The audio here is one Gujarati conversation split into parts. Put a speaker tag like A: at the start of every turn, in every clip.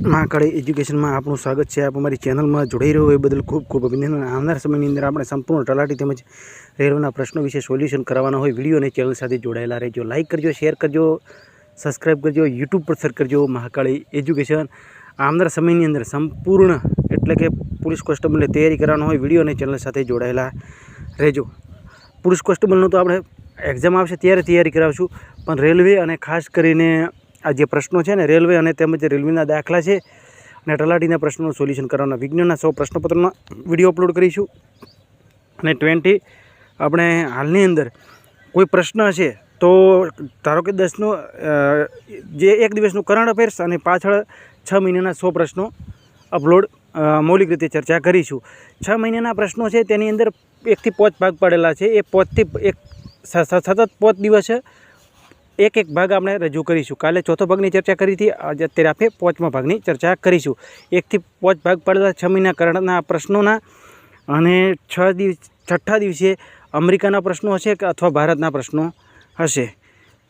A: મહાકાળી એજ્યુકેશનમાં આપણું સ્વાગત છે. આપ અમારી ચેનલમાં જોડાઈ રહ્યો એ બદલ ખૂબ ખૂબ અભિનંદન. આવનાર સમયની અંદર આપણે સંપૂર્ણ તલાટી તેમજ રેલવેના પ્રશ્નો વિશે સોલ્યુશન કરવાના હોય વીડિયો અને ચેનલ સાથે જોડાયેલા રહેજો. લાઇક કરજો, શેર કરજો સબસ્ક્રાઈબ કરજો, યુટ્યુબ પર સર્ચ કરજો મહાકાળી એજ્યુકેશન. આવનાર સમયની અંદર સંપૂર્ણ એટલે કે પોલીસ કોન્સ્ટેબલને તૈયારી કરવાનો હોય વીડિયો અને ચેનલ સાથે જોડાયેલા રહેજો. પોલીસ કોન્સ્ટેબલનું તો આપણે એક્ઝામ આવશે ત્યારે તૈયારી કરાવશું. પણ રેલવે અને ખાસ કરીને આ જે પ્રશ્નો છે ને રેલવે અને તેમજ રેલવેના દાખલા છે અને તલાટીના પ્રશ્નોનું સોલ્યુશન કરવાના વિજ્ઞાનના સૌ પ્રશ્નપત્રના વીડિયો અપલોડ કરીશું. અને ટ્વેન્ટી આપણે હાલની અંદર કોઈ પ્રશ્ન હશે તો ધારો કે દસનો જે એક દિવસનું કરંટ અફેર્સ અને પાછળ છ મહિનાના સો પ્રશ્નો અપલોડ મૌલિક રીતે ચર્ચા કરીશું. છ મહિનાના પ્રશ્નો છે તેની અંદર એકથી પાંચ ભાગ પડેલા છે. એ પાંચથી એક સતત પાંચ દિવસ એક એક ભાગ આપણે રજૂ કરીશું. કાલે ચોથો ભાગની ચર્ચા કરી હતી. આજે અત્યારે આપણે પાંચમા ભાગની ચર્ચા કરીશું. એકથી પાંચ ભાગ પડતા છ મહિના કરંટના પ્રશ્નોના અને છ દિવસ, છઠ્ઠા દિવસે અમેરિકાના પ્રશ્નો હશે કે અથવા ભારતના પ્રશ્નો હશે.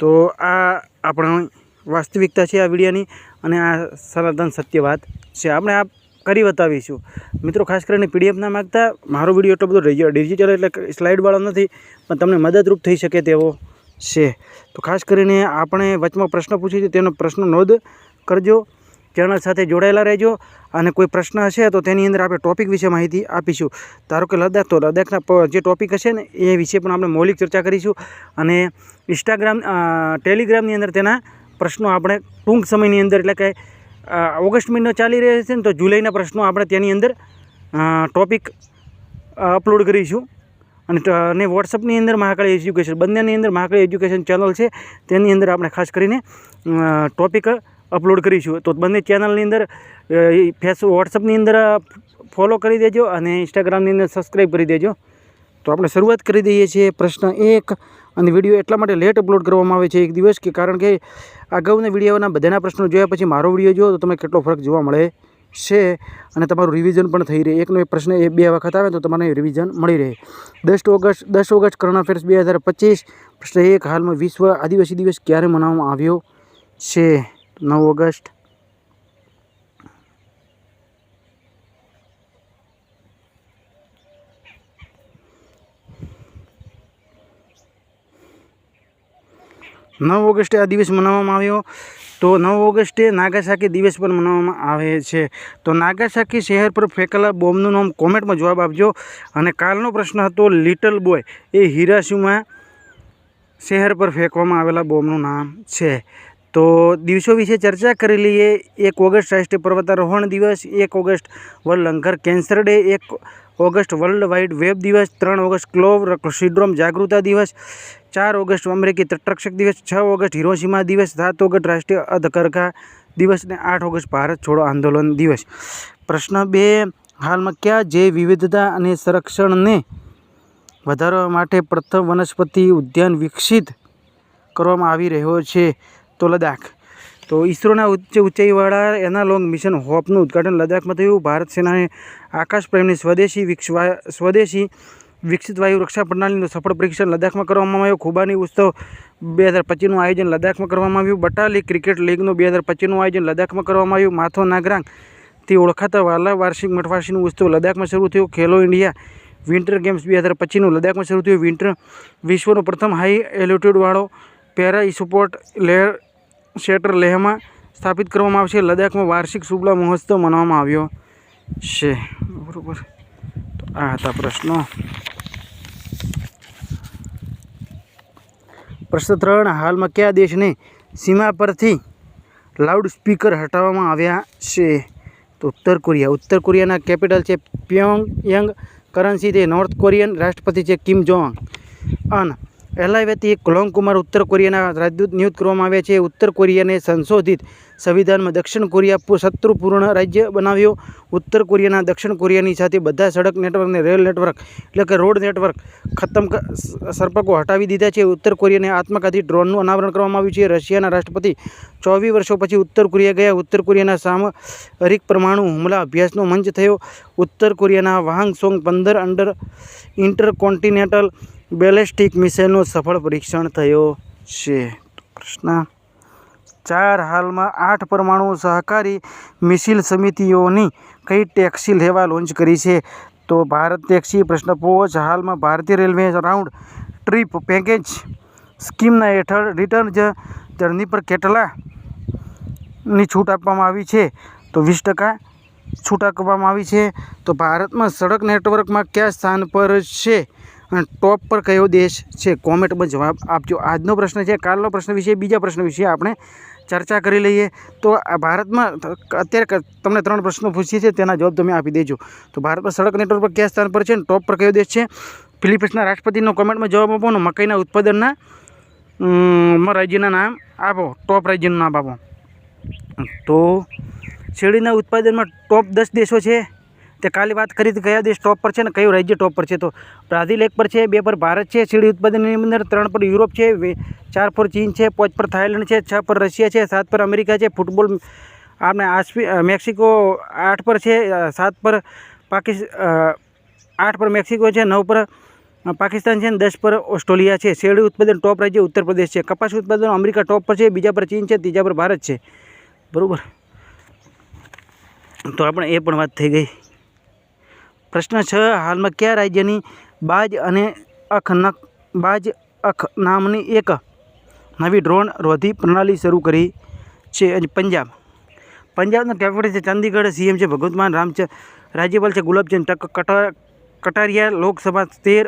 A: તો આ આપણા વાસ્તવિકતા છે આ વિડીયોની અને આ સનાતન સત્ય વાત છે. આપણે આ કરી બતાવીશું. મિત્રો, ખાસ કરીને પીડીએફ ના માગતા, મારો વીડિયો એટલો બધો ડિજિટલ એટલે સ્લાઇડવાળો નથી, પણ તમને મદદરૂપ થઈ શકે તેવો છે. તો ખાસ કરીને આપણે વચમાં પ્રશ્ન પૂછીએ છીએ, તેનો પ્રશ્ન નોંધ કરજો, ચેનલ સાથે જોડાયેલા રહેજો અને કોઈ પ્રશ્ન હશે તો તેની અંદર આપણે ટોપિક વિશે માહિતી આપીશું. ધારો કે લદ્દાખ, તો લદ્દાખના જે ટોપિક હશે ને, એ વિશે પણ આપણે મૌલિક ચર્ચા કરીશું અને ઇન્સ્ટાગ્રામ ટેલિગ્રામની અંદર તેના પ્રશ્નો આપણે ટૂંક સમયની અંદર એટલે કે ઓગસ્ટ મહિનો ચાલી રહ્યો છે ને, તો જુલાઈના પ્રશ્નો આપણે તેની અંદર ટોપિક અપલોડ કરીશું. અને અને વોટ્સઅપની અંદર મહાકાળી એજ્યુકેશન, બંનેની અંદર મહાકાળી એજ્યુકેશન ચેનલ છે. તેની અંદર આપણે ખાસ કરીને ટોપિક અપલોડ કરીશું. તો બંને ચેનલની અંદર ફેસ, વોટ્સઅપની અંદર ફોલો કરી દેજો અને ઇન્સ્ટાગ્રામની અંદર સબસ્ક્રાઈબ કરી દેજો. તો આપણે શરૂઆત કરી દઈએ છીએ પ્રશ્ન એક. અને વીડિયો એટલા માટે લેટ અપલોડ કરવામાં આવે છે એક દિવસ કે કારણ કે અગાઉના વિડીયોના બધાના પ્રશ્નો જોયા પછી મારો વીડિયો જોયો તો તમને કેટલો ફરક જોવા મળે. છે અને તમારું રિવિઝન પણ થઈ રહે. એકનો એક પ્રશ્ન એ બે વખત આવે તો તમને રિવિઝન મળી રહે. દસ ઓગસ્ટ દસ ઓગસ્ટ કરંટ અફેર્સ બે હજાર પચીસ, પ્રશ્ન એક, હાલમાં વિશ્વ આદિવાસી દિવસ ક્યારે મનાવવામાં આવ્યો છે? નવ ઓગસ્ટ. નવ ઓગસ્ટે આ દિવસ મનાવવામાં આવ્યો. તો નવ ઓગસ્ટે નાગાસાકી દિવસ પણ મનાવવામાં આવે છે. તો નાગાસાકી શહેર પર ફેંકેલા બોમ્બનું નામ કોમેન્ટમાં જવાબ આપજો. અને કાલનો પ્રશ્ન હતો, લિટલ બોય એ હિરાસુમાં શહેર પર ફેંકવામાં આવેલા બોમ્બનું નામ છે. તો દિવસો વિશે ચર્ચા કરી લઈએ. એક ઓગસ્ટ રાષ્ટ્રીય પર્વતારોહણ દિવસ, એક August world lung cancer day, એક ઓગસ્ટ વર્લ્ડ વાઇડ વેબ દિવસ, ત્રણ ઓગસ્ટ ક્લોવ સિડ્રોમ જાગૃતતા દિવસ, ચાર ઓગસ્ટ અમેરિકી તટરક્ષક દિવસ, છ ઓગસ્ટ હિરોશીમા દિવસ, સાત ઓગસ્ટ રાષ્ટ્રીય અધકરખા દિવસ અને આઠ ઓગસ્ટ ભારત છોડો આંદોલન દિવસ. પ્રશ્ન બે, હાલમાં કયા જૈવ વિવિધતા અને સંરક્ષણને વધારવા માટે પ્રથમ વનસ્પતિ ઉદ્યાન વિકસિત કરવામાં આવી રહ્યો છે? તો લદ્દાખ. તો ઇસરોના ઉચ્ચ ઊંચાઈવાળા એનાલોંગ મિશન હોપનું ઉદ્ઘાટન લદ્દાખમાં થયું. ભારત સેનાએ આકાશ પ્રેમની સ્વદેશી વિકસવા, સ્વદેશી વિકસિત વાયુ રક્ષા પ્રણાલીનું સફળ પરીક્ષણ લદ્દાખમાં કરવામાં આવ્યું. ખુબાની ઉત્સવ બે હજાર પચીસનું આયોજન લદ્દાખમાં કરવામાં આવ્યું. બટાલી ક્રિકેટ લીગનું બે હજાર પચીસનું આયોજન લદ્દાખમાં કરવામાં આવ્યું. માથો નાગરાંગથી ઓળખાતા વાલા વાર્ષિક મઠવાસીનું ઉત્સવ લદ્દાખમાં શરૂ થયું. ખેલો ઇન્ડિયા વિન્ટર ગેમ્સ બે હજાર પચીસનું લદ્દાખમાં શરૂ થયું. વિન્ટર વિશ્વનો પ્રથમ હાઈ એલ્યુટ્યુડવાળો પેરા સપોર્ટ લેર શેટર લેહમાં સ્થાપિત કરવામાં આવશે. લદ્દાખમાં વાર્ષિક શુભલા મહોત્સવ મનાવવામાં આવ્યો છે. બરાબર. તો આ હતા પ્રશ્નો. પ્રશ્ન ત્રણ, હાલમાં કયા દેશને સીમા પરથી લાઉડ સ્પીકર હટાવવામાં આવ્યા છે? તો ઉત્તર કોરિયા. ઉત્તર કોરિયાના કેપિટલ છે પ્યોંગયંગ. કરન્સી તે નોર્થ કોરિયન રાષ્ટ્રપતિ છે કિમ જોંગ અન એલાવેતી ક્લોંગ કુમાર ઉત્તર કોરિયાના રાજદૂત નિયુક્ત કરવામાં આવ્યા છે. ઉત્તર કોરિયાને સંશોધિત સંવિધાનમાં દક્ષિણ કોરિયા શત્રુપૂર્ણ રાજ્ય બનાવ્યો. ઉત્તર કોરિયાના દક્ષિણ કોરિયાની સાથે બધા સડક નેટવર્ક અને રેલ નેટવર્ક એટલે કે રોડ નેટવર્ક ખતમ સર્પકો હટાવી દીધા છે. ઉત્તર કોરિયાને આત્મઘાતી ડ્રોનનું અનાવરણ કરવામાં આવ્યું છે. રશિયાના રાષ્ટ્રપતિ ચોવીસ વર્ષો પછી ઉત્તર કોરિયા ગયા. ઉત્તર કોરિયાના સામરિક પરમાણુ હુમલા અભ્યાસનો મંચ થયો. ઉત્તર કોરિયાના વાહંગ સોંગ પંદર અંડર ઇન્ટરકોન્ટિનેન્ટલ બેલેસ્ટિક મિસાઇલનું સફળ પરીક્ષણ થયો છે. પ્રશ્ન ચાર, હાલમાં આઠ પરમાણુ સહકારી મિસિલ સમિતિઓની કઈ ટેક્સી લેવા લોન્ચ કરી છે? તો ભારત ટેક્સી પ્રશ્ન પોચ, હાલમાં ભારતીય રેલવે રાઉન્ડ ટ્રીપ પેકેજ સ્કીમના હેઠળ રિટર્ન જર્ની પર કેટલાની છૂટ આપવામાં આવી છે? તો વીસ ટકા છૂટ આપવામાં આવી છે. તો ભારતમાં સડક નેટવર્કમાં કયા સ્થાન પર છે? ટોપ પર કયો દેશ છે? કોમેન્ટમાં જવાબ આપજો. આજનો પ્રશ્ન છે, કાલનો પ્રશ્ન વિશે, બીજા પ્રશ્ન વિશે આપણે ચર્ચા કરી લઈએ. તો આ ભારતમાં અત્યારે તમને ત્રણ પ્રશ્નો પૂછીએ છીએ, તેના જવાબ તમે આપી દેજો. તો ભારતમાં સડક નેટવર્ક પર કયા સ્થાન પર છે ટોપ પર કયો દેશ છે? ફિલિપિન્સના રાષ્ટ્રપતિનો કોમેન્ટમાં જવાબ આપો અને મકાઈના ઉત્પાદનના રાજ્યના નામ આપો. ટોપ રાજ્યનું નામ આપો. તો શેરડીના ઉત્પાદનમાં ટોપ દસ દેશો છે. તે કાલે વાત કરી હતી કયા દેશ ટોપ પર છે ને કયું રાજ્ય ટોપ પર છે તો બ્રાઝિલ એક પર છે, બે પર ભારત છે શીડી ઉત્પાદનની અંદર ત્રણ પર યુરોપ છે ચાર પર ચીન છે, પાંચ પર થાઇલેન્ડ છે, છ પર રશિયા છે, સાત પર અમેરિકા છે, ફૂટબોલ આપણે આસ્પી મેક્સિકો આઠ પર છે સાત પર પાકિસ આઠ પર મેક્સિકો છે, નવ પર પાકિસ્તાન છે અને દસ પર ઓસ્ટ્રેલિયા છે. શેરડી ઉત્પાદન ટોપ રાજ્ય ઉત્તર પ્રદેશ છે. કપાસ ઉત્પાદન અમેરિકા ટોપ પર છે, બીજા પર ચીન છે, ત્રીજા પર ભારત છે. બરાબર? તો આપણે એ પણ વાત થઈ ગઈ. પ્રશ્ન છ, હાલમાં કયા રાજ્યની બાજ અને અખનક બાજ અખ નામની એક નવી ડ્રોન રોધી પ્રણાલી શરૂ કરી છે પંજાબ. પંજાબના કેપિટલ છે ચંદીગઢ, સીએમ છે ભગવતમાન રામચંદ રાજ્યપાલ છે ગુલાબચંદ ટક, કટા, કટારિયા, લોકસભા તેર,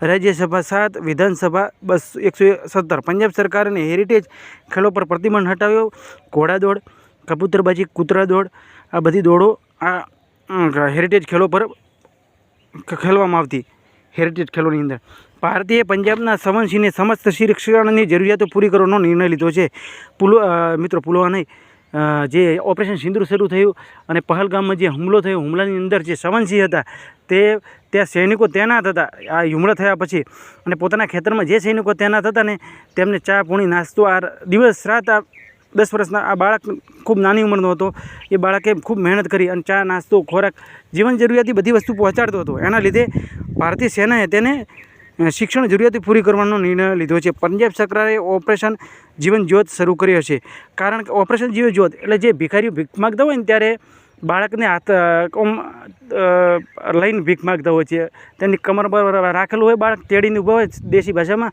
A: રાજ્યસભા સાત, વિધાનસભા બસ એકસો સત્તર. પંજાબ સરકારને હેરિટેજ ખેલો પર પ્રતિબંધ હટાવ્યો. ઘોડાદોડ કબૂતરબાજી, કૂતરા દોડ, આ બધી દોડો આ હેરિટેજ ખેલો પર ખેલવામાં આવતી હેરિટેજ ખેલોની અંદર. ભારતીય પંજાબના સંવંશીને સમસ્ત શિક્ષણની જરૂરિયાતો પૂરી કરવાનો નિર્ણય લીધો છે. પુલો મિત્રો પુલવા નહીં જે ઓપરેશન સિંદુર શરૂ થયું અને પહલગામમાં જે હુમલો થયો, હુમલાની અંદર જે સવનસિંહ હતા, તે ત્યાં સૈનિકો તૈનાત હતા. આ હુમલો થયા પછી અને પોતાના ખેતરમાં જે સૈનિકો તૈનાત હતા ને, તેમને ચા, પૂણી, નાસ્તો આ દિવસ, રાત આ દસ વર્ષના આ બાળક ખૂબ નાની ઉંમરનો હતો. એ બાળકે ખૂબ મહેનત કરી અને ચા, નાસ્તો, ખોરાક, જીવન જરૂરિયાતી બધી વસ્તુ પહોંચાડતો હતો. એના લીધે ભારતીય સેનાએ તેને શિક્ષણ જરૂરિયાત પૂરી કરવાનો નિર્ણય લીધો છે. પંજાબ સરકારે ઓપરેશન જીવન જ્યોત શરૂ કર્યો છે. કારણ કે ઓપરેશન જીવન જ્યોત એટલે જે ભિખારીઓ ભીખ માગતા હોય ને ત્યારે બાળકને હાથ લઈને ભીખ માગતા હોય છે. તેની કમર પર રાખેલું હોય બાળક તેડીને ઊભા હોય દેશી ભાષામાં.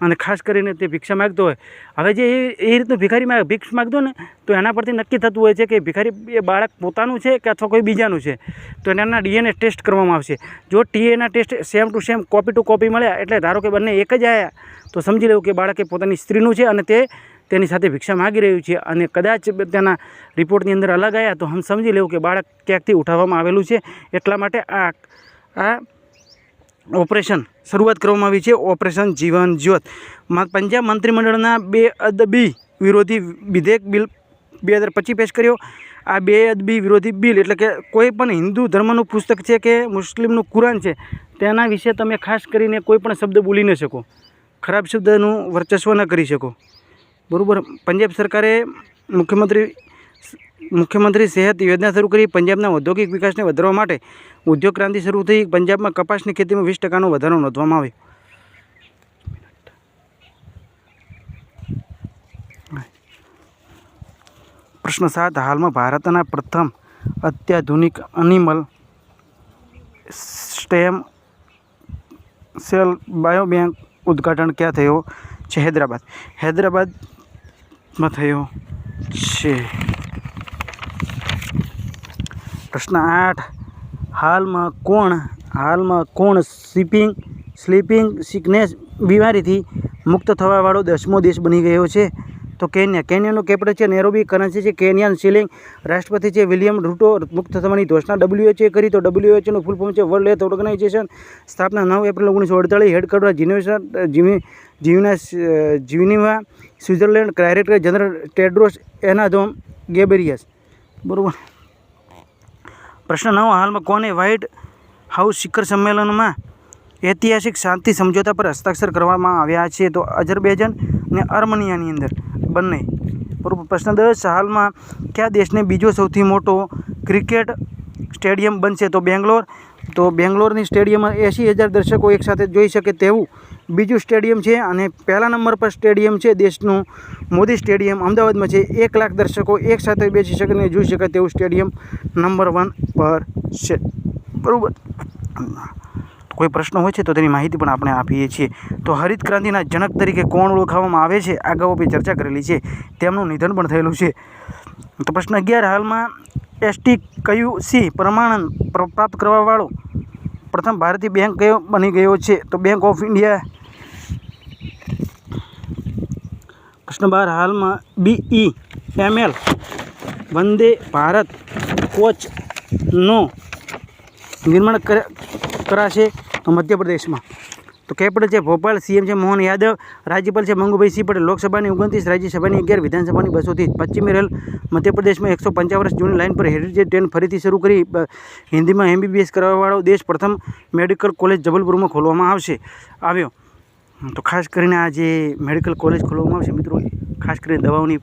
A: અને ખાસ કરીને તે ભિક્ષા માગતો હોય. હવે જે એ રીતનું ભિખારી માગ ભિક્ષ માગતો ને, તો એના પરથી નક્કી થતું હોય છે કે ભિખારી એ બાળક પોતાનું છે કે અથવા કોઈ બીજાનું છે? તો એના ડીએનએ ટેસ્ટ કરવામાં આવશે. જો ટીએના test same to same copy to copy મળ્યા એટલે ધારો કે બંને એક જ આવ્યા તો સમજી લેવું કે બાળક એ પોતાની સ્ત્રીનું છે અને તે તેની સાથે ભિક્ષા માગી રહ્યું છે. અને કદાચ તેના રિપોર્ટની અંદર અલગ આવ્યા તો હમ સમજી લેવું કે બાળક ક્યાંકથી ઉઠાવવામાં આવેલું છે. એટલા માટે આ આ ઓપરેશન શરૂઆત કરવામાં આવી છે. ઓપરેશન જીવન જ્યોત. પંજાબ મંત્રીમંડળના બે અદબી વિરોધી વિધેયક બિલ બે હજાર પચીસ પેશ કર્યો. આ બે અદબી વિરોધી બિલ એટલે કે કોઈ પણ હિન્દુ ધર્મનું પુસ્તક છે કે મુસ્લિમનું કુરાન છે, તેના વિશે તમે ખાસ કરીને કોઈ પણ શબ્દ બોલી ન શકો. ખરાબ શબ્દનું વર્ચસ્વ ન કરી શકો. બરાબર? પંજાબ સરકારે મુખ્યમંત્રી મુખ્યમંત્રી સેહત યોજના શરૂ કરી પંજાબના ઔદ્યોગિક વિકાસને વધારવા માટે ઉદ્યોગ ક્રાંતિ શરૂ થઈ પંજાબમાં કપાસની ખેતીમાં વીસ ટકાનો વધારો નોંધવામાં આવ્યો. પ્રશ્ન સાત, હાલમાં ભારતના પ્રથમ અત્યાધુનિક એનિમલ સ્ટેમ સેલ બાયોબેંક ઉદ્ઘાટન ક્યાં થયો? છે હૈદરાબાદ. હૈદરાબાદમાં થયો છે. પ્રશ્ન આઠ. હાલમાં કોણ હાલમાં કોણ સ્લીપિંગ સ્લીપિંગ સિકનેસ બીમારીથી મુક્ત થવાવાળો દસમો દેશ બની ગયો છે? તો કેન્યા, કેન્યાનું કેપિટલ છે નેરોબી કરન્સી છે કેન્યાન સિલિંગ રાષ્ટ્રપતિ છે વિલિયમ રૂટો મુક્ત થવાની ઘોષણા ડબ્લ્યુએચએ કરી, તો ડબ્લ્યુએચઓનું ફૂલ ફોર્મ છે વર્લ્ડ હેલ્થ ઓર્ગેનાઇઝેશન સ્થાપના નવ એપ્રિલ ઓગણીસો અડતાળીસ હેડક્વાર્ટર જીનેશન જીવી, જીવના, જીવનીવા, Switzerland director general Tedros Adhanom Ghebreyesus. બરાબર. પ્રશ્ન નવ, હાલમાં કોને વ્હાઇટ હાઉસ શિખર સંમેલનમાં ઐતિહાસિક શાંતિ સમજોતા પર હસ્તાક્ષર કરવામાં આવ્યા છે? તો અઝરબૈજાન અને અર્મનિયાની અંદર બંને. બરોબર પ્રશ્ન દસ, હાલમાં કયા દેશને બીજો સૌથી મોટો ક્રિકેટ સ્ટેડિયમ બનશે? તો બેંગ્લોર. તો બેંગ્લોરની સ્ટેડિયમમાં એંસી હજાર દર્શકો એકસાથે જોઈ શકે તેવું બીજું સ્ટેડિયમ છે અને પહેલા નંબર પર સ્ટેડિયમ છે, દેશનું મોદી સ્ટેડિયમ. અમદાવાદમાં છે, એક લાખ દર્શકો એક સાથે બેસી શકે અને જોઈ શકે તેવું સ્ટેડિયમ નંબર વન પર છે. બરાબર? કોઈ પ્રશ્ન હોય છે તો તેની માહિતી પણ આપણે આપીએ છીએ. તો હરિત ક્રાંતિના જનક તરીકે કોણ ઓળખાવવામાં આવે છે? અગાઉ બી ચર્ચા કરેલી છે. તેમનું નિધન પણ થયેલું છે. તો પ્રશ્ન અગિયાર, હાલમાં એસટી કયું સી પ્રમાણન પ્ર- પ્રાપ્ત કરવાવાળો પ્રથમ ભારતીય બેંક કયો બની ગયો છે. તો બેંક ઓફ ઇન્ડિયા પ્રશ્ન બાર હાલમાં B E M L Vande Bharat કોચનો નિર્માણ કર- કરાશે તો મધ્યપ્રદેશમાં. તો કેપિટલ છે ભોપાલ, સીએમ છે મોહન યાદવ, રાજ્યપાલ છે મંગુભાઈ સિંહ પટેલ લોકસભાની ઓગણત્રીસ, રાજ્યસભાની અગિયાર, વિધાનસભાની બસો ત્રીસ પશ્ચિમી રેલ મધ્યપ્રદેશમાં એકસો પંચાવન વર્ષ જૂની લાઇન પર હેરિટેજ ટ્રેન ફરીથી શરૂ કરી હિન્દીમાં એમબીબીએસ કરવાવાળો દેશ પ્રથમ મેડિકલ કોલેજ જબલપુરમાં ખોલવામાં આવશે. આવ્યો. તો ખાસ કરીને આ જે મેડિકલ કોલેજ ખોલવામાં આવશે મિત્રો. ખાસ કરીને દવાઓની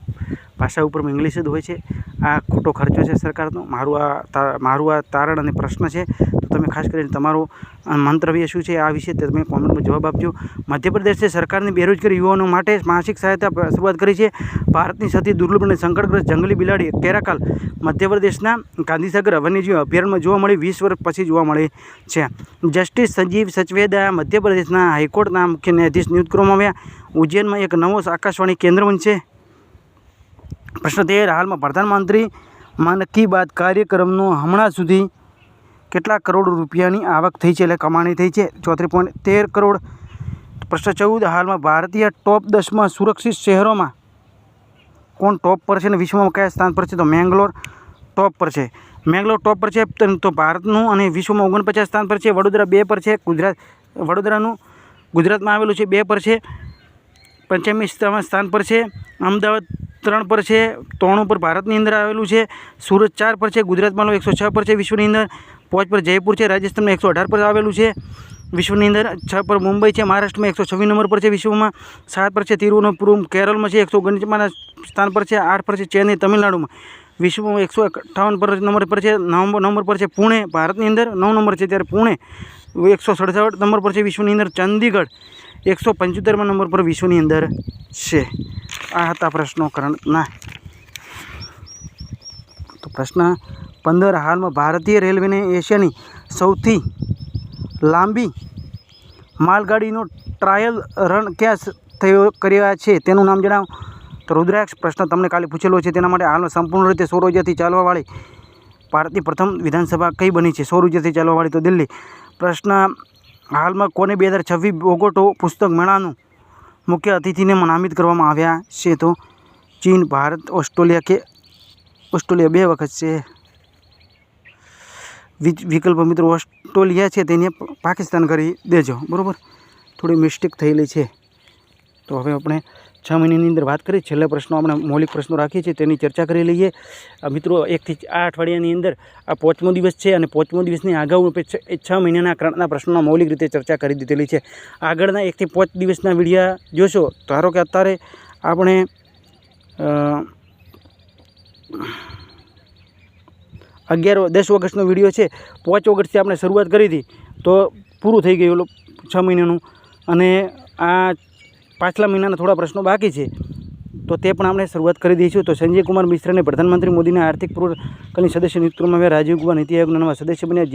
A: ભાષા ઉપર ઇંગ્લિશ જ હોય છે. આ ખોટો ખર્ચો છે સરકારનો. મારું આ મારું આ તારણ અને પ્રશ્ન છે. તો તમે ખાસ કરીને તમારો મંતવ્ય શું છે આ વિશે તમે કોમેન્ટમાં જવાબ આપજો. મધ્યપ્રદેશે સરકારની બેરોજગાર યુવાનો માટે માસિક સહાયતા શરૂઆત કરી છે. ભારતની સૌથી દુર્લભ અને સંકટગ્રસ્ત જંગલી બિલાડી ટેરાકાલ મધ્યપ્રદેશના ગાંધીસાગર વન્યજીવ અભયારણ્યમાં જોવા મળી, વીસ વર્ષ પછી જોવા મળે છે. જસ્ટિસ સંજીવ સચવેદા મધ્યપ્રદેશના હાઈકોર્ટના મુખ્ય ન્યાયાધીશ નિયુક્ત કરવામાં આવ્યા. ઉજ્જૈનમાં એક નવો આકાશવાણી કેન્દ્ર બનશે પ્રશ્ન તેર હાલમાં પ્રધાનમંત્રી મન કી બાત કાર્યક્રમનો હમણાં સુધી કેટલા કરોડ રૂપિયાની આવક થઈ છે એટલે કમાણી થઈ છે. ચોત્રીસ પોઈન્ટ તેર કરોડ. પ્રશ્ન ચૌદ, હાલમાં ભારતીય ટોપ દસમાં સુરક્ષિત શહેરોમાં કોણ ટોપ પર છે અને વિશ્વમાં કયા સ્થાન પર છે? તો મેંગ્લોર ટોપ પર છે. મેંગ્લોર ટોપ પર છે તો ભારતનું અને વિશ્વમાં ઓગણપચાસ સ્થાન પર છે. વડોદરા બે પર છે. ગુજરાત, વડોદરાનું ગુજરાતમાં આવેલું છે, બે પર છે. પંચમી સ્થા- સ્થાન પર છે અમદાવાદ ત્રણ પર છે ત્રણ પર ભારતની અંદર આવેલું છે સુરત ચાર પર છે ગુજરાતમાં એકસો છ પર છે વિશ્વની અંદર પાંચ પર જયપુર છે રાજસ્થાનમાં એકસો અઢાર પર આવેલું છે વિશ્વની અંદર છ પર મુંબઈ છે મહારાષ્ટ્રમાં એકસો છવ્વીસ નંબર પર છે વિશ્વમાં સાત પર છે તિરુવનંતપુરમ કેરળમાં છે એકસો ઓગણીસમાં સ્થાન પર છે આઠ પર છે ચેન્નઈ તમિલનાડુમાં વિશ્વમાં એકસો અઠ્ઠાવન પર નંબર પર છે નવ નંબર પર છે પુણે ભારતની અંદર નવ નંબર છે ત્યારે પુણે એકસો સડસઠ નંબર પર છે વિશ્વની અંદર ચંદીગઢ એકસો પંચોતેરમાં નંબર પર વિશ્વની અંદર છે. આ હતા પ્રશ્નો કરણના તો પ્રશ્ન પંદર, હાલમાં ભારતીય રેલવેને એશિયાની સૌથી લાંબી માલગાડીનો ટ્રાયલ રન ક્યાં થયો કર્યા છે તેનું નામ જણાવો. તો રુદ્રાક્ષ પ્રશ્ન તમને કાલે પૂછેલો છે, તેના માટે હાલમાં સંપૂર્ણ રીતે સૌર ઉર્જાથી ચાલવાવાળી ભારતની પ્રથમ વિધાનસભા કઈ બની છે? સૌર ઉર્જાથી ચાલવાવાળી તો દિલ્હી. પ્રશ્ન હાલમાં કોને બે હજાર છવ્વીસ ઓગોટો પુસ્તક મેળાનું મુખ્ય અતિથિને નામિત કરવામાં આવ્યા છે તો ચીન, ભારત, ઓસ્ટ્રેલિયા કે ઓસ્ટ્રેલિયા બે વખત છે. વિકલ્પ મિત્રો, ઓસ્ટ્રેલિયા છે તેને પાકિસ્તાન કરી દેજો. બરાબર? થોડી મિસ્ટેક થયેલી છે. તો હવે આપણે છ મહિનાની અંદર વાત કરીએ છેલ્લા પ્રશ્નો આપણે મૌલિક પ્રશ્નો રાખીએ છીએ, તેની ચર્ચા કરી લઈએ. મિત્રો, એકથી આ અઠવાડિયાની અંદર આ પાંચમો દિવસ છે અને પાંચમો દિવસની અગાઉ છ મહિનાના કરંટના પ્રશ્નોના મૌલિક રીતે ચર્ચા કરી દીધેલી છે. આગળના એકથી પાંચ દિવસના વિડીયા જોશો, ધારો કે અત્યારે આપણે અગિયાર દસ ઓગસ્ટનો વીડિયો છે. પાંચ ઓગસ્ટથી આપણે શરૂઆત કરી હતી, તો પૂરું થઈ ગયું છ મહિનાનું. અને આ પાછલા મહિનાના થોડા પ્રશ્નો બાકી છે. તો તે પણ આપણે શરૂઆત કરી દઈશું. તો સંજય કુમાર મિશ્રાને પ્રધાનમંત્રી મોદીના આર્થિક પૂર્વકની સદસ્ય નિયુક્ત કરવામાં આવ્યા. રાજીવ કુમાર નીતિ આયોગના નવા સદસ્ય બન્યા.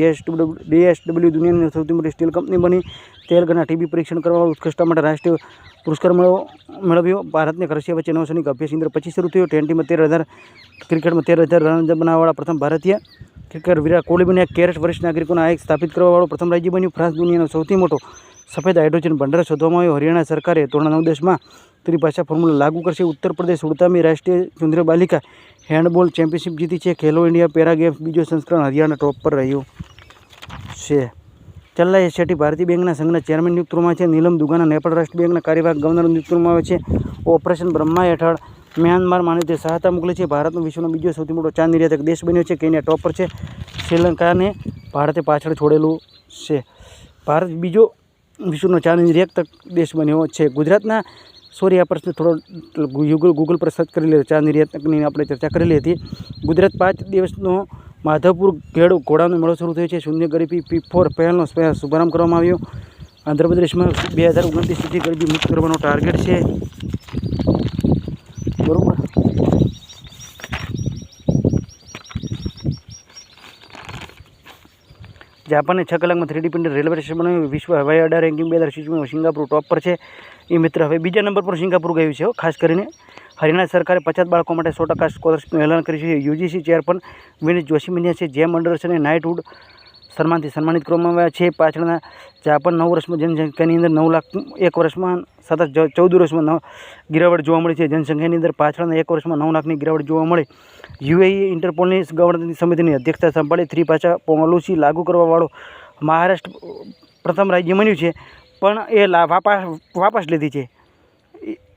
A: જેએસડબલ્યુ દુનિયાની સૌથી મોટી સ્ટીલ કંપની બની. તેલંગાના ટીબી પરીક્ષણ કરવા ઉત્કૃષ્ટતા માટે રાષ્ટ્રીય પુરસ્કાર મેળવો મેળવ્યો. ભારતને રશિયા વચ્ચે નવસૈનિક અભ્યાસ ઇન્દ્ર પચીસ શરૂ થયો. ટ્વેન્ટીમાં તેર હજાર, ક્રિકેટમાં તેર હજાર રન બનાવવાવાળા પ્રથમ ભારતીય ક્રિકેટર વિરાટ કોહલી બન્યા. કેરેટ વરિષ્ઠ નાગરિકોના આયોગ સ્થાપિત કરવાવાળો પ્રથમ રાજ્ય બન્યું. ફ્રાન્સ દુનિયાનો સૌથી મોટો સફેદ હાઇડ્રોજન ભંડાર શોધવામાં આવ્યો. હરિયાણા સરકારે ધોરણ નવ દસમાં ત્રિભાષા ફોર્મ્યુલા લાગુ કરશે. ઉત્તર પ્રદેશ ઉડતામી રાષ્ટ્રીય ચુંદ્ર બાલિકા હેન્ડબોલ ચેમ્પિયનશિપ જીતી છે. ખેલો ઇન્ડિયા પેરા ગેમ્સ બીજો સંસ્કરણ હરિયાણા ટોપ પર રહ્યું છે. ચલ્લા એશિયાટી ભારતીય બેંકના સંઘના ચેરમેન નિયુક્તમાં છે. નીલમ દુગાના નેપાળ રાષ્ટ્રીય બેંકના કાર્યવાહક ગવર્નર નિયુક્તમાં આવે છે. ઓપરેશન બ્રહ્મા હેઠળ મ્યાનમાર માનવીય સહાયતા મોકલી છે. ભારતનો વિશ્વનો બીજો સૌથી મોટો ચાંદ નિર્યાતક દેશ બન્યો છે. કેન્યા ટોપ છે. શ્રીલંકાને ભારતે પાછળ છોડેલું છે. ભારત બીજો વિશ્વનો ચાંદ નિર્યાતક દેશ બન્યો છે. ગુજરાતના સોરી આ પ્રશ્ન થોડો ગૂગલ ગૂગલ પર સર્ચ કરી લીધો ચાંદ નિર્યાતકની આપણે ચર્ચા કરેલી હતી. ગુજરાત પાંચ દિવસનો માધવપુર ઘેડ ઘોડાનો મેળો શરૂ થયો છે. શૂન્ય ગરીબી પી ફોર પહેલનો શુભારંભ કરવામાં આવ્યો. આંધ્રપ્રદેશમાં બે હજાર ઓગણત્રીસ સુધી ગરીબી મુક્ત કરવાનો ટાર્ગેટ છે. બરાબર? જાપાનને છ કલાકમાં થ્રીડી પ્રિન્ટર રેલવે સ્ટેશન બનાવ્યું. વિશ્વ હવાઈ અડ્ડા રેન્કિંગ બે હજાર સિક્સમાં સિંગાપુર ટોપ પર છે. એ મિત્ર, હવે બીજા નંબર પર સિંગાપુર ગયું છે ખાસ કરીને હરિયાણા સરકારે પચાસ બાળકો માટે સો ટકા સ્કોલરશીપનું એલાન કર્યું છે. યુજીસી ચેર પણ વિનીત જોશી બન્યા છે. જેમ અંડરસન અને નાઇટવુડ સન્માનથી સન્માનિત કરવામાં આવ્યા છે. પાછળના જાપાન નવ વર્ષમાં જનસંખ્યાની અંદર નવ લાખ એક વર્ષમાં સતત ચૌદ વર્ષમાં નવ ગિરાવટ જોવા મળી છે. જનસંખ્યાની અંદર પાછળના એક વર્ષમાં નવ લાખની ગિરાવટ જોવા મળે. યુએઈ ઇન્ટરપોલની ગવર્નરની સમિતિની અધ્યક્ષતા સંભાળી થ્રી પાછા પોલિસી લાગુ કરવાવાળો મહારાષ્ટ્ર પ્રથમ રાજ્ય બન્યું છે. પણ એ વાપસ વાપસ લીધી છે.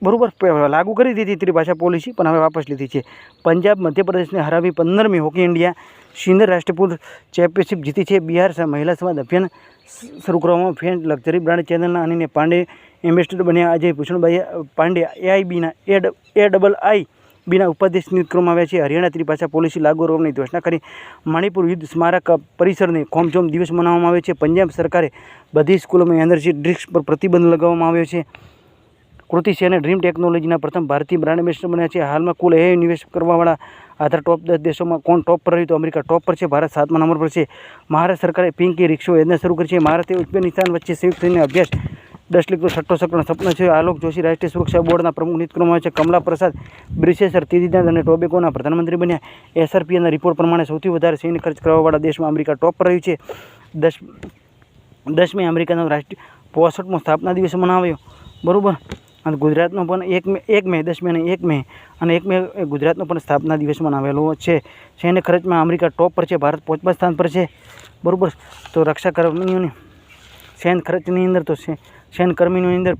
A: બરોબર લાગુ કરી દીધી ત્રિભાષા પોલિસી પણ હવે વાપસ લીધી છે. પંજાબ, મધ્યપ્રદેશને હરાવી પંદરમી હોકી ઇન્ડિયા સિનિયર રાષ્ટ્રકુલ ચેમ્પિયનશિપ જીતી છે. બિહાર મહિલા સમાજ અભિયાન શરૂ કરવામાં ફેન લક્ઝરી બ્રાન્ડ ચેનલના અનિને પાંડે એમ્બેસેડર બન્યા. અજય ભૂષણભાઈ પાંડે એઆઈબીના એ એ ડબલ આઈ બીના ઉપાધ્યક્ષ નિયુક્ત કરવામાં આવ્યા છે. હરિયાણા ત્રિભાષા પોલિસી લાગુ કરવાની ઘોષણા કરી. મણિપુર યુદ્ધ સ્મારક પરિસરને ખોમચોમ દિવસ મનાવવામાં આવે છે. પંજાબ સરકારે બધી સ્કૂલોમાં એનર્જી ડ્રિંક્સ પર પ્રતિબંધ લગાવવામાં આવ્યો છે. કૃતિ છે અને ડ્રીમ ટેકનોલોજીના પ્રથમ ભારતીય બ્રાન્ડ એમ્બેસેડર બન્યા છે. હાલમાં કુલ એ નિવેશ કરવાવાળા આધાર ટોપ દસ દેશોમાં કોણ ટોપ પર રહ્યું તો અમેરિકા ટોપ પર છે, ભારત સાતમા નંબર પર છે. મહારાષ્ટ્ર સરકારે પિંકી રિક્ષો યોજના શરૂ કરી છે. મહારાષ્ટ્ર ઉઝબેકિસ્તાન વચ્ચે સંયુક્ત થઈને અભ્યાસ દસ લીગનો છઠ્ઠો સકનો સપના છે. આલોક જોશી રાષ્ટ્રીય સુરક્ષા બોર્ડના પ્રમુખ નિયુક્ત છે. કમલા પ્રસાદ બ્રિસેસર ત્રિનિદાદ અને ટોબેકોના પ્રધાનમંત્રી બન્યા? એસઆરપીએના રિપોર્ટ પ્રમાણે સૌથી વધારે સૈન્ય ખર્ચ કરવાવાળા દેશમાં અમેરિકા ટોપ પર રહ્યું છે. દસ, દસમી અમેરિકાનો રાષ્ટ્રીય, પોસઠમો સ્થાપના દિવસ મનાવ્યો. બરાબર? અને ગુજરાતનો પણ એક મે એક મે, દસ અને એક મે. અને એક મે ગુજરાતનો પણ સ્થાપના દિવસ મનાવેલો છે. સૈન્ય ખર્ચમાં અમેરિકા ટોપ પર છે, ભારત પાંચમા સ્થાન પર છે. બરાબર? તો રક્ષા કર્મીઓની સૈન્ય ખર્ચની અંદર તો સૈન્ય કર્મીની અંદર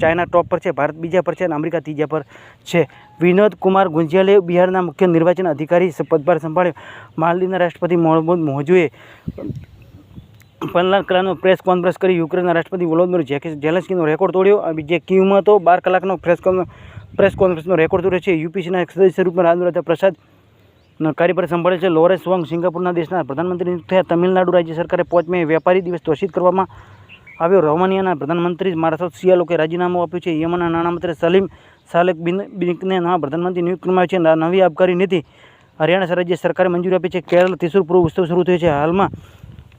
A: ચાઇના ટોપ પર છે, ભારત બીજા પર છે અને અમેરિકા ત્રીજા પર છે. વિનોદ કુમાર ગુંજિયાલે બિહારના મુખ્ય નિર્વાચન અધિકારી પદભાર સંભાળ્યો. માલદીવના રાષ્ટ્રપતિ મોહમ્મદ મોહજુએ પંદર કલાકનો પ્રેસ કોન્ફરન્સ કરી યુક્રેનના રાષ્ટ્રપતિ વોલોદિમીર ઝેલેન્સ્કીનો રેકોર્ડ તોડ્યો. જે ક્યુમાં તો બાર કલાકનો પ્રેસ પ્રેસ કોન્ફરન્સનો રેકોર્ડ તોડ્યો છે. યુપીસીના એક સદસ્ય રૂપમાં રાજેન્દ્ર પ્રસાદ કાર્યભાર સંભાળે છે. લોરેન્સ વોંગ સિંગાપુરના દેશના પ્રધાનમંત્રી થયા. તમિલનાડુ રાજ્ય સરકારે પાંચમે વેપારી દિવસ ઘોષિત કરવામાં આવ્યો. રોમાનિયાના પ્રધાનમંત્રી મારાસોત સિયાલોકે રાજીનામું આપ્યું છે. યમનના નાણામંત્રી સલીમ સાલેક બિન બિનકને નવા પ્રધાનમંત્રી નિયુક્ત કરવામાં છે. નવી આબકારી નીતિ હરિયાણા રાજ્ય સરકારે મંજૂરી આપી છે. કેરળ ત્રિશુરપુર ઉત્સવ શરૂ થયો છે. હાલમાં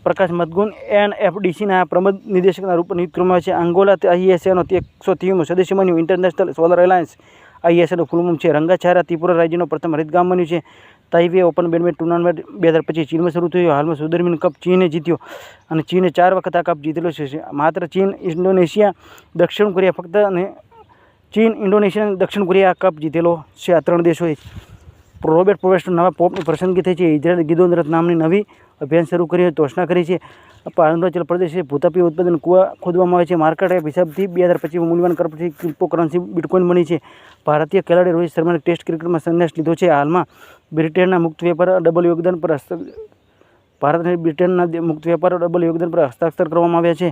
A: પ્રકાશ મદગુન એનએફડીસીના પ્રમુખ નિદેશકના રૂપે નિયુક્ત કરવામાં છે. અંગોલા આઈએસએનો એકસો ત્રીમો સદસ્ય બન્યું. ઇન્ટરનેશનલ સોલર એલાયન્સ આઈએસએનું ફૂલમું છે. રંગાછારા ત્રિપુરા રાજ્યનો પ્રથમ હરિતગામ બન્યું છે. તાઇવે ઓપન બેડમિન્ટન ટુર્નામેન્ટ બે હજાર પચીસ ચીનમાં શરૂ થયું. હાલમાં સુદરમીન કપ ચીને જીત્યો અને ચીને ચાર વખત આ કપ જીતેલો છે. માત્ર ચીન, ઇન્ડોનેશિયા, દક્ષિણ કોરિયા ફક્ત અને ચીન, ઇન્ડોનેશિયા દક્ષિણ કોરિયા આ કપ જીતેલો છે. આ ત્રણ દેશોએ રોબર્ટ પ્રોવેસ્ટો નવા પોપની પસંદગી થઈ છે. ઇઝરાયલ ગિદોંદરત નામની નવી અભિયાન શરૂ કરી ઘોષણા કરી છે. અરુણાચલ પ્રદેશે ભૂતાપી ઉત્પાદન કુવા ખોદવામાં આવે છે. માર્કેટ એપ હિસાબથી બે હજાર પચીસ મૂલ્યવાન કરપથી ક્રિપ્ટો કરન્સી બિટકોઇન બની છે. ભારતીય ખેલાડી રોહિત શર્માએ ટેસ્ટ ક્રિકેટમાં સંન્યાસ લીધો છે. હાલમાં બ્રિટનના મુક્ત વેપાર ડબલ યોગદાન પર ભારત અને બ્રિટનના મુક્ત વેપાર ડબલ યોગદાન પર હસ્તાક્ષર કરવામાં આવ્યા છે.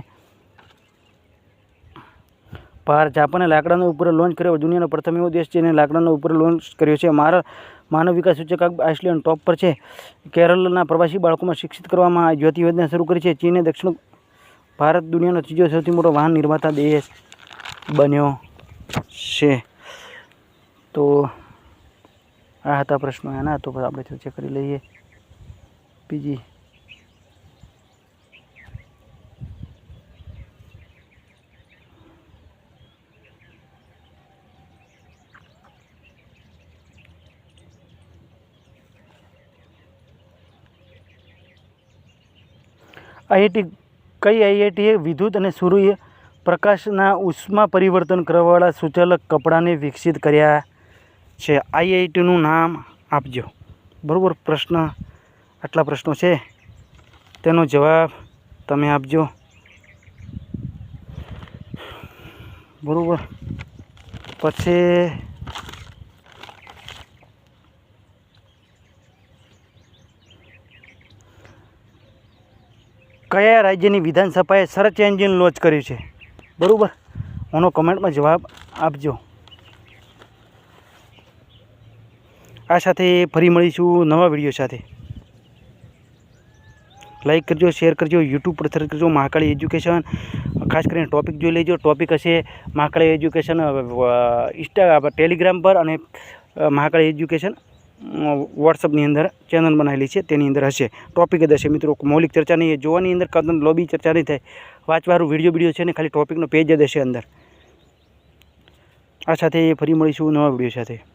A: ભારત, જાપાને લાકડાનો ઉપર લોન્ચ કર્યો દુનિયાનો પ્રથમ એવો દેશ છે જેને લાકડાનો ઉપર લોન્ચ કર્યો છે. મારા માનવ વિકાસ સૂચકાંક આઇસલેન્ડ ટોપ પર છે. કેરળના પ્રવાસી બાળકોમાં શિક્ષિત કરવામાં જ્યોતિ યોજના શરૂ કરી છે. ચીને દક્ષિણ ભારત દુનિયાનો ત્રીજો સૌથી મોટો વાહન નિર્માતા દેશ બન્યો છે. તો આ હતા પ્રશ્નો એના, તો આપણે ચર્ચા કરી લઈએ. બીજી આઈઆઈટી કઈ આઈઆઈટીએ વિદ્યુત અને સૂર્ય પ્રકાશના ઉષ્મા પરિવર્તન કરવાવાળા સુચાલક કપડાને વિકસિત કર્યા છે. આઈઆઈટીનું નામ આપજો. બરાબર પ્રશ્ન, આટલા પ્રશ્નો છે. તેનો જવાબ તમે આપજો. બરાબર. પછી કયા રાજ્યની વિધાનસભાએ સર્ચ એન્જિન લોન્ચ કર્યું છે? બરાબર? આનો કમેન્ટમાં જવાબ આપજો. આ સાથે ફરી મળીશું નવા વીડિયો સાથે. લાઇક કરજો, શેર કરજો, યુટ્યુબ પર સર્ચ કરજો, મહાકાળી એજ્યુકેશન. ખાસ કરીને ટૉપિક જોઈ લેજો. ટોપિક હશે મહાકાળી એજ્યુકેશન ઇન્સ્ટા ટેલિગ્રામ પર અને મહાકાળી એજ્યુકેશન. વોટ્સઅપની અંદર ચેનલ બનાવેલી છે, તેની અંદર હશે. ટોપિક જ હશે મિત્રો, મૌલિક ચર્ચા નહીં જોવાની અંદર કદમ લોબી ચર્ચા નહીં થાય. વાંચવાનું વીડિયો વીડિયો છે ને, ખાલી ટોપિકનો પેજ જ હશે અંદર. આ સાથે ફરી મળીશું નવા વીડિયો સાથે.